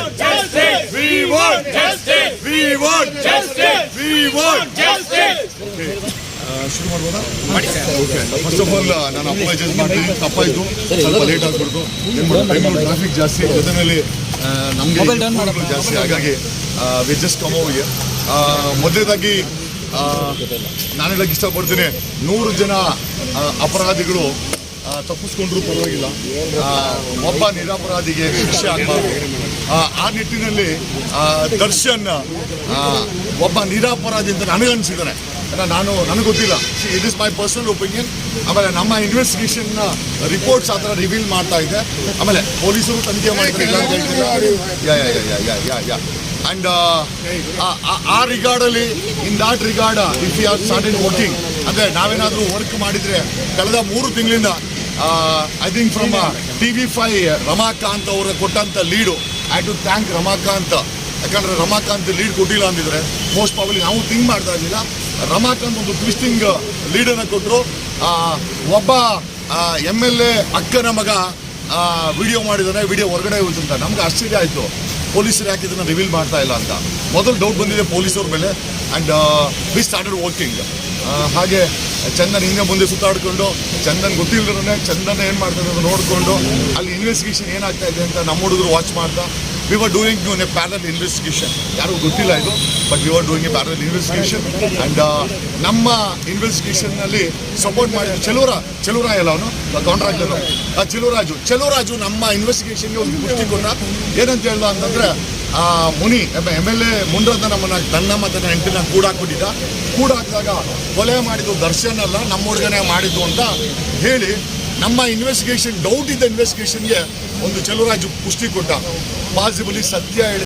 want justice. We want justice. We want justice. We want justice. ಶುರು ಮಾಡ್ಬೋದಾ okay first of all ನಾನು apologise ಮಾಡ್ತೀನಿ. ತಪ್ಪಾಯಿತು ಸ್ವಲ್ಪ ಲೇಟ್ ಆಗಿಬಿಡ್ತು. ಏನು ಮಾಡೋದು? ಬೆಂಗಳೂರು ಟ್ರಾಫಿಕ್ ಜಾಸ್ತಿ. ಜೊತೆಯಲ್ಲಿ ನಮಗೆ ಜಾಸ್ತಿ. ಹಾಗಾಗಿ ವಿ ಜಸ್ಟ್ ಕಮ್ ಓವರ್ ಮೊದಲನೇದಾಗಿ ನಾನು ಹೇಳಕ್ಕೆ ಇಷ್ಟಪಡ್ತೀನಿ. ನೂರು ಜನ ಅಪರಾಧಿಗಳು ತಪ್ಪಿಸ್ಕೊಂಡ್ರು ಪರವಾಗಿಲ್ಲ. ಒಬ್ಬ ನಿರಪರಾಧಿಗೆ ಶಿಕ್ಷೆ ಆಗಬಾರ್ದು. ಆ ನಿಟ್ಟಿನಲ್ಲಿ ದರ್ಶನ್ ಒಬ್ಬ ನಿರಾಪರಾಧಿ ಅಂತ ನನಗನ್ಸಿದ್ದಾನೆ ನಾನು, ನನಗೆ ಗೊತ್ತಿಲ್ಲ. It is my personal opinion ಆಮೇಲೆ ನಮ್ಮ ಇನ್ವೆಸ್ಟಿಗೇಷನ್ನ ರಿಪೋರ್ಟ್ಸ್ ಆ ಥರ ರಿವೀಲ್ ಮಾಡ್ತಾ ಇದೆ. ಆಮೇಲೆ ಪೊಲೀಸರು ತನಿಖೆ ಮಾಡ್ತಾರೆ ಅಂಡ್ ಆ ರಿಗಾರ್ಡಲ್ಲಿ in that regard if you are started working ಅಂದರೆ ನಾವೇನಾದರೂ ವರ್ಕ್ ಮಾಡಿದರೆ ಕಳೆದ ಮೂರು ತಿಂಗಳಿಂದ I think from T V five Ramakant ಅವರು ಕೊಟ್ಟಂಥ lead I to thank Ramakant ಯಾಕಂದ್ರೆ ರಮಾಕಾಂತ್ ಲೀಡ್ ಕೊಟ್ಟಿಲ್ಲ ಅಂದಿದ್ರೆ ಮೋಸ್ಟ್ ಪ್ರಾಬಲಿ ನಾವು ಥಿಂಕ್ ಮಾಡ್ತಾ ಇರಲಿಲ್ಲ. ರಮಾಕಾಂತ್ ಒಂದು ಟ್ವಿಸ್ಟಿಂಗ್ ಲೀಡನ್ನು ಕೊಟ್ಟರು ಒಬ್ಬ ಎಂ ಎಲ್ ಎ ಅಕ್ಕನ ಮಗ ವಿಡಿಯೋ ಮಾಡಿದಾನೆ ವಿಡಿಯೋ ಹೊರಗಡೆ ಹೋಯ್ತು ಅಂತ. ನಮ್ಗೆ ಆಶ್ಚರ್ಯ ಆಯಿತು. ಪೊಲೀಸರು ಯಾಕೆ ಇದನ್ನು ರಿವೀಲ್ ಮಾಡ್ತಾ ಇಲ್ಲ ಅಂತ. ಮೊದಲು ಡೌಟ್ ಬಂದಿದೆ ಪೊಲೀಸವ್ರ ಮೇಲೆ. ಆ್ಯಂಡ್ ವಿ ಸ್ಟಾರ್ಟೆಡ್ ವರ್ಕಿಂಗ್ ಹಾಗೆ ಚಂದನ್ ಹಿಂದೆ ಮುಂದೆ ಸುತ್ತಾಡ್ಕೊಂಡು, ಚಂದನ್ ಗೊತ್ತಿಲ್ಲದ್ರೆ ಚಂದನ್ ಏನು ಮಾಡ್ತಾರೆ ಅಂತ ನೋಡಿಕೊಂಡು, ಅಲ್ಲಿ ಇನ್ವೆಸ್ಟಿಗೇಷನ್ ಏನಾಗ್ತಾ ಇದೆ ಅಂತ ನಮ್ಮ ಹುಡುಗರು ವಾಚ್ ಮಾಡ್ತಾ we were doing a parallel investigation ಯಾರಿಗೂ ಗೊತ್ತಿಲ್ಲ ಇದು but we were doing a parallel investigation and ನಮ್ಮ ಇನ್ವೆಸ್ಟಿಗೇಷನ್ನಲ್ಲಿ ಸಪೋರ್ಟ್ ಮಾಡಿದ ಚೆಲುವರ ಚೆಲುವರಾಯ ಅಲ್ಲ ಅವನು ಕಾಂಟ್ರಾಕ್ಟರ್ ಚೆಲುವರಾಜು ಚೆಲುವರಾಜು ನಮ್ಮ ಇನ್ವೆಸ್ಟಿಗೇಷನ್ಗೆ ಒಂದು ಪುಷ್ಟಿ ಕೊಟ್ಟ ಏನಂತ ಹೇಳ್ದ ಅಂತಂದ್ರೆ ಆ, ಮುನಿ ಎಂ ಎಲ್ ಎ ಮುಂಡ್ರದ್ನ ನಮ್ಮನ್ನ ತನ್ನ ಮತ್ತು ನನ್ನ ಹೆಂಡತಿನ ಕೂಡಾಕ್ಬಿಟ್ಟಿದ್ದ. ಕೂಡಾಕಿದಾಗ ಕೊಲೆ ಮಾಡಿದ್ದು ದರ್ಶನ್ ಅಲ್ಲ ನಮ್ಮ ಹುಡುಗನೇ ಮಾಡಿದ್ದು ಅಂತ ಹೇಳಿ ನಮ್ಮ ಇನ್ವೆಸ್ಟಿಗೇಷನ್ ಡೌಟ್ ಇದ್ದ ಇನ್ವೆಸ್ಟಿಗೇಷನ್ಗೆ ಒಂದು ಚಲುವರಾಜು ಪುಷ್ಟಿ ಕೊಟ್ಟ. ಪಾಸಿಬಲಿ ಸತ್ಯ